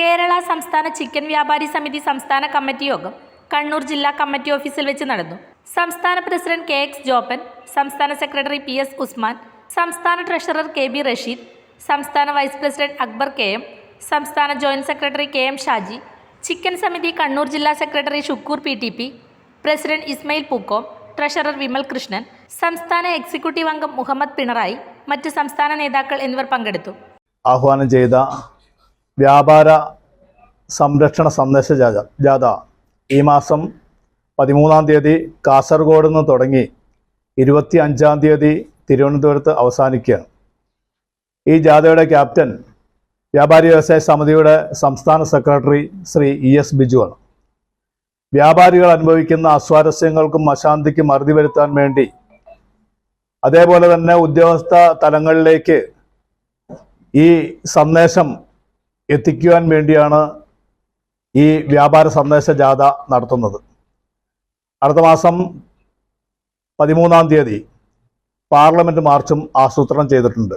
കേരള സംസ്ഥാന ചിക്കൻ വ്യാപാരി സമിതി സംസ്ഥാന കമ്മിറ്റി യോഗം കണ്ണൂർ ജില്ലാ കമ്മിറ്റി ഓഫീസിൽ വെച്ച് നടന്നു. സംസ്ഥാന പ്രസിഡന്റ് കെ എക്സ് ജോപ്പൻ സംസ്ഥാന സെക്രട്ടറി പി എസ് ഉസ്മാൻ സംസ്ഥാന ട്രഷറർ കെ ബി റഷീദ് സംസ്ഥാന vice president Akbar K M സംസ്ഥാന joint secretary K M Shaji chicken സമിതി കണ്ണൂർ ജില്ലാ secretary Shukoor P T P president Ismail Pookkom treasurer Vimal Krishnan സംസ്ഥാന executive അംഗം മുഹമ്മദ് പിണറായി മറ്റ് സംസ്ഥാന നേതാക്കൾ എന്നിവർ പങ്കെടുത്തു. ആഹ്വാനം ചെയ്ത വ്യാപാര സംരക്ഷണ സന്ദേശ ജാഥ ജാഥ. ഈ മാസം പതിമൂന്നാം തീയതി കാസർഗോഡ് നിന്ന് തുടങ്ങി ഇരുപത്തി അഞ്ചാം തീയതി തിരുവനന്തപുരത്ത് അവസാനിക്കുകയാണ്. ഈ ജാഥയുടെ ക്യാപ്റ്റൻ വ്യാപാരി വ്യവസായ സമിതിയുടെ സംസ്ഥാന സെക്രട്ടറി ശ്രീ ഇ എസ് ബിജുവാണ് വ്യാപാരികൾ അനുഭവിക്കുന്ന അസ്വാരസ്യങ്ങൾക്കും അശാന്തിക്കും അറുതി വരുത്താൻ വേണ്ടി അതേപോലെ തന്നെ ഉദ്യോഗസ്ഥ തലങ്ങളിലേക്ക് ഈ സന്ദേശം എത്തിക്കുവാൻ വേണ്ടിയാണ് ഈ വ്യാപാര സന്ദേശ ജാഥ നടത്തുന്നത്. അടുത്ത മാസം പതിമൂന്നാം തീയതി പാർലമെന്റ് മാർച്ചും ആസൂത്രണം ചെയ്തിട്ടുണ്ട്.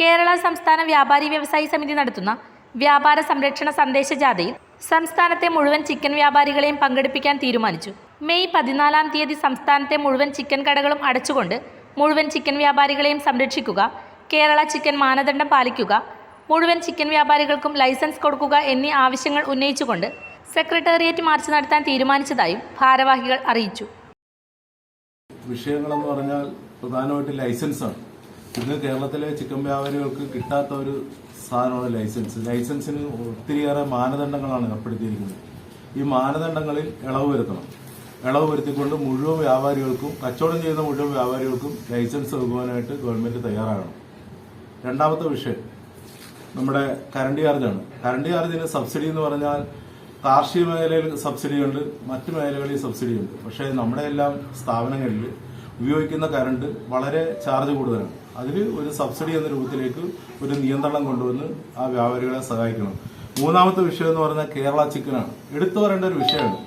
കേരള സംസ്ഥാന വ്യാപാരി വ്യവസായി സമിതി നടത്തുന്ന വ്യാപാര സംരക്ഷണ സന്ദേശ ജാഥയിൽ സംസ്ഥാനത്തെ മുഴുവൻ ചിക്കൻ വ്യാപാരികളെയും പങ്കെടുപ്പിക്കാൻ തീരുമാനിച്ചു. മെയ് പതിനാലാം തീയതി സംസ്ഥാനത്തെ മുഴുവൻ ചിക്കൻ കടകളും അടച്ചുകൊണ്ട് മുഴുവൻ ചിക്കൻ വ്യാപാരികളെയും സംരക്ഷിക്കുക കേരള ചിക്കൻ മാനദണ്ഡം പാലിക്കുക മുഴുവൻ ചിക്കൻ വ്യാപാരികൾക്കും ലൈസൻസ് കൊടുക്കുക എന്നീ ആവശ്യങ്ങൾ ഉന്നയിച്ചുകൊണ്ട് സെക്രട്ടേറിയറ്റ് മാർച്ച് നടത്താൻ തീരുമാനിച്ചതായും ഭാരവാഹികൾ അറിയിച്ചു. വിഷയങ്ങളെന്ന് പറഞ്ഞാൽ പ്രധാനമായിട്ട് ലൈസൻസാണ്. ഇന്ന് കേരളത്തിലെ ചിക്കൻ വ്യാപാരികൾക്ക് കിട്ടാത്ത ഒരു സാധനമാണ് ലൈസൻസ്. ലൈസൻസിന് ഒത്തിരിയേറെ മാനദണ്ഡങ്ങളാണ് ഏർപ്പെടുത്തിയിരിക്കുന്നത്. ഈ മാനദണ്ഡങ്ങളിൽ ഇളവ് വരുത്തണം. ഇളവ് വരുത്തിക്കൊണ്ട് മുഴുവൻ വ്യാപാരികൾക്കും കച്ചവടം ചെയ്യുന്ന മുഴുവൻ വ്യാപാരികൾക്കും ലൈസൻസ് നൽകുവാനായിട്ട് ഗവൺമെന്റ് തയ്യാറാകണം. രണ്ടാമത്തെ വിഷയം നമ്മുടെ കറണ്ട് ചാർജാണ് കറണ്ട് ചാർജിന് സബ്സിഡി എന്ന് പറഞ്ഞാൽ കാർഷിക മേഖലയിൽ സബ്സിഡി ഉണ്ട് മറ്റു മേഖലകളിൽ സബ്സിഡി ഉണ്ട്. പക്ഷേ നമ്മുടെ എല്ലാം സ്ഥാപനങ്ങളിൽ ഉപയോഗിക്കുന്ന കറണ്ട് വളരെ ചാർജ് കൂടുതലാണ്. അതിൽ ഒരു സബ്സിഡി എന്ന രൂപത്തിലേക്ക് ഒരു നിയന്ത്രണം കൊണ്ടുവന്ന് ആ വ്യാപാരികളെ സഹായിക്കണം. മൂന്നാമത്തെ വിഷയം എന്ന് പറഞ്ഞാൽ കേരള ചിക്കനാണ് എടുത്തു പറയേണ്ട ഒരു വിഷയമാണ്.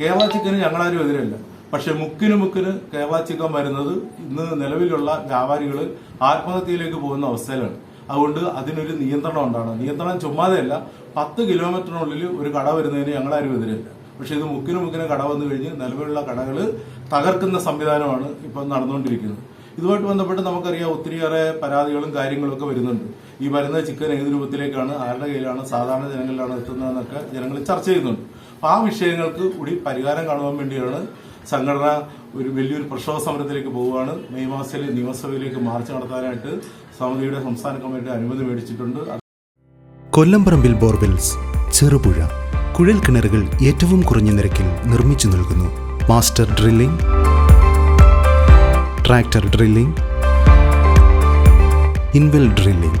കേരള ചിക്കന് ഞങ്ങളാരും എതിരല്ല. പക്ഷെ മുക്കിന് മുക്കിന് കേരള ചിക്കൻ വരുന്നത് ഇന്ന് നിലവിലുള്ള വ്യാപാരികൾ ആത്മഹത്യയിലേക്ക് പോകുന്ന അവസ്ഥയിലാണ്. അതുകൊണ്ട് അതിനൊരു നിയന്ത്രണം ഉണ്ടാണ് നിയന്ത്രണം ചുമ്മാതെയല്ല പത്ത് കിലോമീറ്ററിനുള്ളിൽ ഒരു കട വരുന്നതിന് ഞങ്ങളാരും എതിരില്ല. പക്ഷെ ഇത് മുക്കിന് മുക്കിന് കട വന്നു കഴിഞ്ഞ് നിലവിലുള്ള കടകൾ തകർക്കുന്ന സംവിധാനമാണ് ഇപ്പം നടന്നുകൊണ്ടിരിക്കുന്നത്. ഇതുമായിട്ട് ബന്ധപ്പെട്ട് നമുക്കറിയാം ഒത്തിരിയേറെ പരാതികളും കാര്യങ്ങളൊക്കെ വരുന്നുണ്ട്. ഈ വരുന്ന ചിക്കൻ ഏത് രൂപത്തിലേക്കാണ് ആരുടെ കയ്യിലാണ് സാധാരണ ജനങ്ങളിലാണ് എത്തുന്നതെന്നൊക്കെ ജനങ്ങൾ ചർച്ച ചെയ്യുന്നുണ്ട്. ആ വിഷയങ്ങൾക്ക് കൂടി പരിഹാരം കാണുവാൻ വേണ്ടിയാണ് സംഘടന ഒരു വലിയൊരു പ്രക്ഷോഭ സമരത്തിലേക്ക് പോവുകയാണ്. മെയ് മാസത്തിൽ നിയമസഭയിലേക്ക് മാർച്ച് നടത്താനായിട്ട് സമിതിയുടെ സംസ്ഥാന കമ്മിറ്റി അനുമതി മേടിച്ചിട്ടുണ്ട്. കൊല്ലംപറമ്പിൽ ബോർവെൽസ് ചെറുപുഴ കുഴൽ കിണറുകൾ ഏറ്റവും കുറഞ്ഞ നിരക്കിൽ നിർമ്മിച്ചു നൽകുന്നു. Master drilling tractor drilling inwell drilling